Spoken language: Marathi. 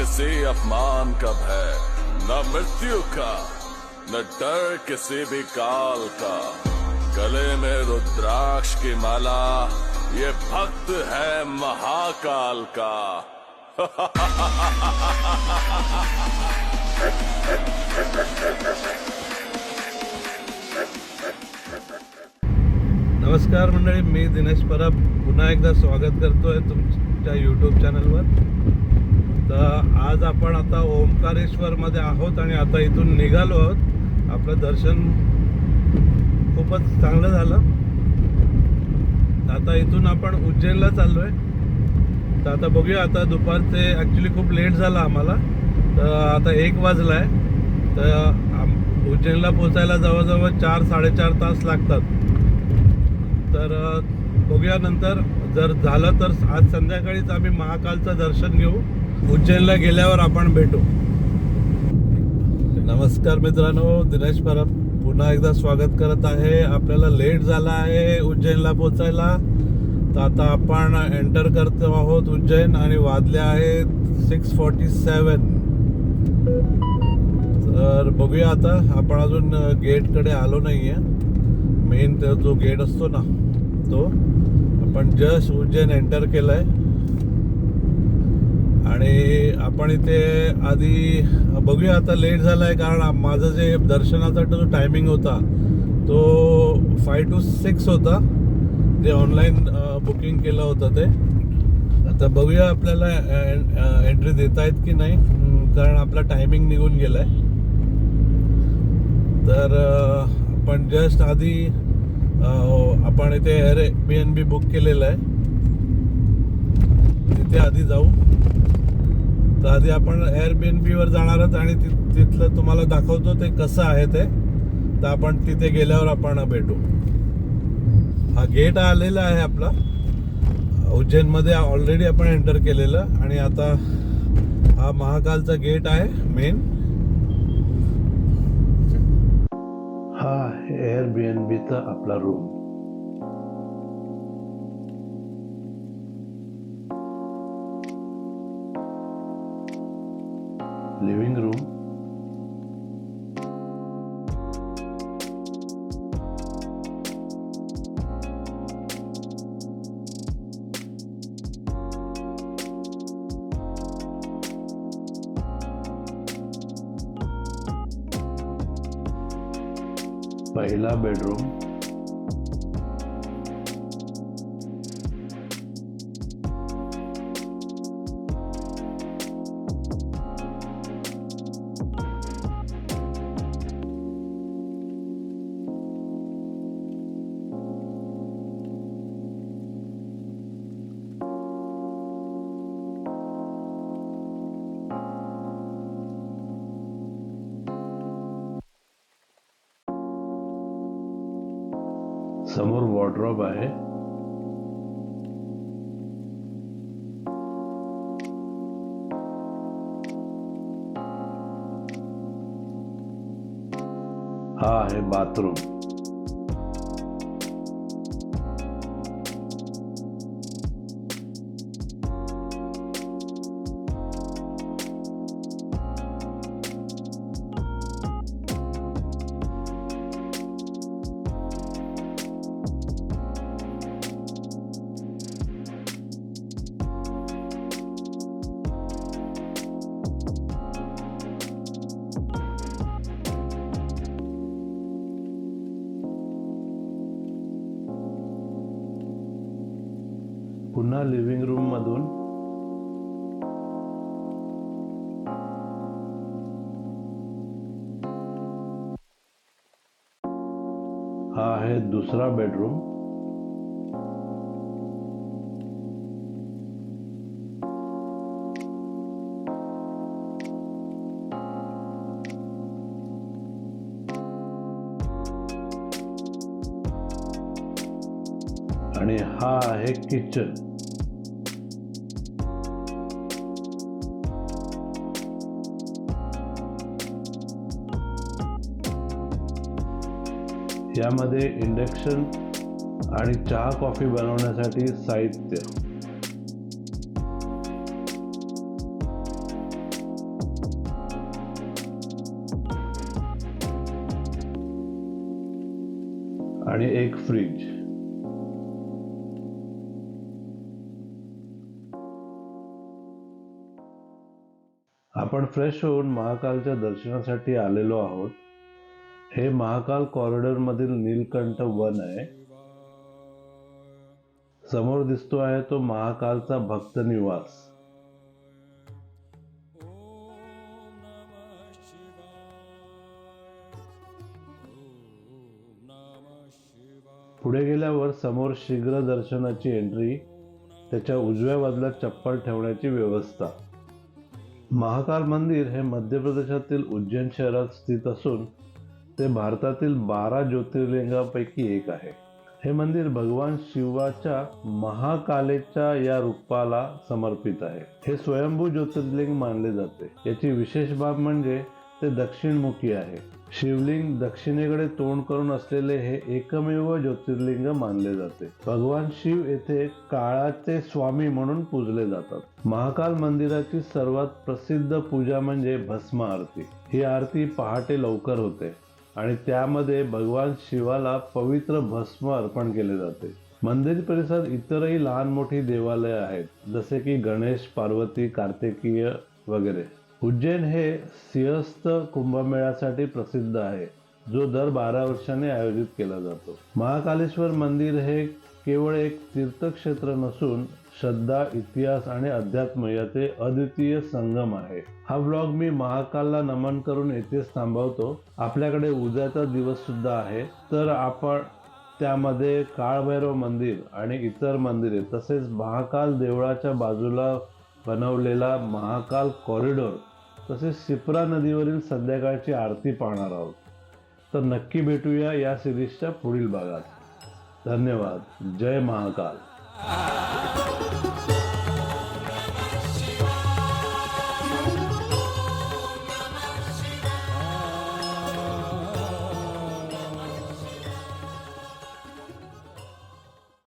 किसी अपमान का भय न मृत्यु का, न डर किसी भी काल का। गले में रुद्राक्ष की माला, ये भक्त है महाकाल का। नमस्कार मंडळी, मी दिनेश परब. पुन्हा एकदा स्वागत करतोय तुमच्या यूट्यूब चॅनलवर तर आज आपण आता ओंकारेश्वरमध्ये आहोत आणि आता इथून निघालो आहोत. आपलं दर्शन खूपच चांगलं झालं. तर आता इथून आपण उज्जैनला चाललो आहे तर आता बघूया आता दुपारचे ॲक्च्युली खूप लेट झाला आम्हाला. तर आता एक वाजला आहे तर आम उज्जैनला पोचायला जवळजवळ चार साडेचार तास लागतात. तर बघूया नंतर. जर झालं तर आज संध्याकाळीच आम्ही महाकालचं दर्शन घेऊ. उज्जैनला गेल्यावर आपण भेटू. नमस्कार मित्रांनो दिनेश परब. पुन्हा एकदा स्वागत करत आहे. आपल्याला लेट झाला आहे उज्जैनला पोचायला तर आता आपण एंटर करतो आहोत उज्जैन आणि वाजले आहेत सिक्स फॉर्टी सेवन तर बघूया आता आपण अजून गेटकडे आलो नाही आहे मेन जो गेट असतो ना तो. आपण जस्ट उज्जैन एंटर केलाय. आणि आपण इथे आधी बघूया आता लेट झाला आहे कारण माझं जे दर्शनाचा जो टायमिंग होता तो फाय टू सिक्स होता. जे ऑनलाईन बुकिंग केलं होतं ते. आता बघूया आपल्याला एंट्री देता येत की नाही कारण आपला टायमिंग निघून गेलाय. तर आपण जस्ट आधी आपण इथे एअर बी एन बी बुक केलेलं आहे. तिथे आधी जाऊ. तर आधी आपण एअर बी एन बीवर जाणार आहोत आणि तिथलं तुम्हाला दाखवतो ते कसं आहे ते. तर आपण तिथे गेल्यावर आपण भेटू. हा गेट आलेला आहे आपला. उज्जैनमध्ये ऑलरेडी आपण एंटर केलेलं आणि आता हा महाकालचा गेट आहे मेन हा एअर बी एन बीचा आपला रूम पहिला बेडरूम समोर वॉर्ड्रॉप आहे. हा आहे बाथरूम पुन्हा लिव्हिंग रूम मधून हा आहे दुसरा बेडरूम आणि हा आहे किचन यामध्ये इंडक्शन आणि चहा कॉफी बनवण्यासाठी साहित्य. आणि एक फ्रीज आपण फ्रेश होऊन महाकालच्या दर्शनासाठी आलेलो आहोत. हे महाकाल कॉरिडॉरमधील नीलकंठ वन आहे. समोर दिसतो आहे तो महाकालचा भक्त निवास पुढे गेल्यावर समोर शीघ्र दर्शनाची एंट्री त्याच्या उजव्या बाजूला चप्पल ठेवण्याची व्यवस्था. महाकाल मंदिर हे मध्य प्रदेशातील उज्जैन शहरात स्थित असून ते भारतातील बारा ज्योतिर्लिंगापैकी एक आहे. हे मंदिर भगवान शिवाच्या महाकालेच्या या रूपाला समर्पित आहे. हे स्वयंभू ज्योतिर्लिंग मानले जाते. याची विशेष बाब म्हणजे ते दक्षिणमुखी आहे. शिवलिंग दक्षिणेकडे तोंड करून असलेले हे एकमेव ज्योतिर्लिंग मानले जाते. भगवान शिव येथे काळाचे स्वामी म्हणून पूजले जातात. महाकाल मंदिराची सर्वात प्रसिद्ध पूजा म्हणजे भस्म आरती. ही आरती पहाटे लवकर होते आणि त्यामध्ये भगवान शिवाला पवित्र भस्म अर्पण केले जाते. मंदिर परिसरात इतरही लहान मोठी देवालय आहेत जसे की गणेश पार्वती कार्तिकीय वगैरे. उज्जैन हे सिंहस्थ कुंभमेळ्यासाठी प्रसिद्ध आहे जो दर बारा वर्षांनी आयोजित केला जातो. महाकालेश्वर मंदिर हे केवळ एक तीर्थक्षेत्र नसून श्रद्धा इतिहास आणि अध्यात्म याचे अद्वितीय संगम आहे. हा ब्लॉग मी महाकालला नमन करून येथेच थांबवतो. आपल्याकडे उद्याचा दिवस सुद्धा आहे. तर आपण त्यामध्ये काळभैरव मंदिर आणि इतर मंदिरे तसेच महाकाल देवळाच्या बाजूला बनवलेला महाकाल कॉरिडॉर तसेच सिप्रा नदीवरील संध्याकाळची आरती पाहणार आहोत. तर नक्की भेटूया या सिरीजच्या पुढील भागात. धन्यवाद. जय महाकाल.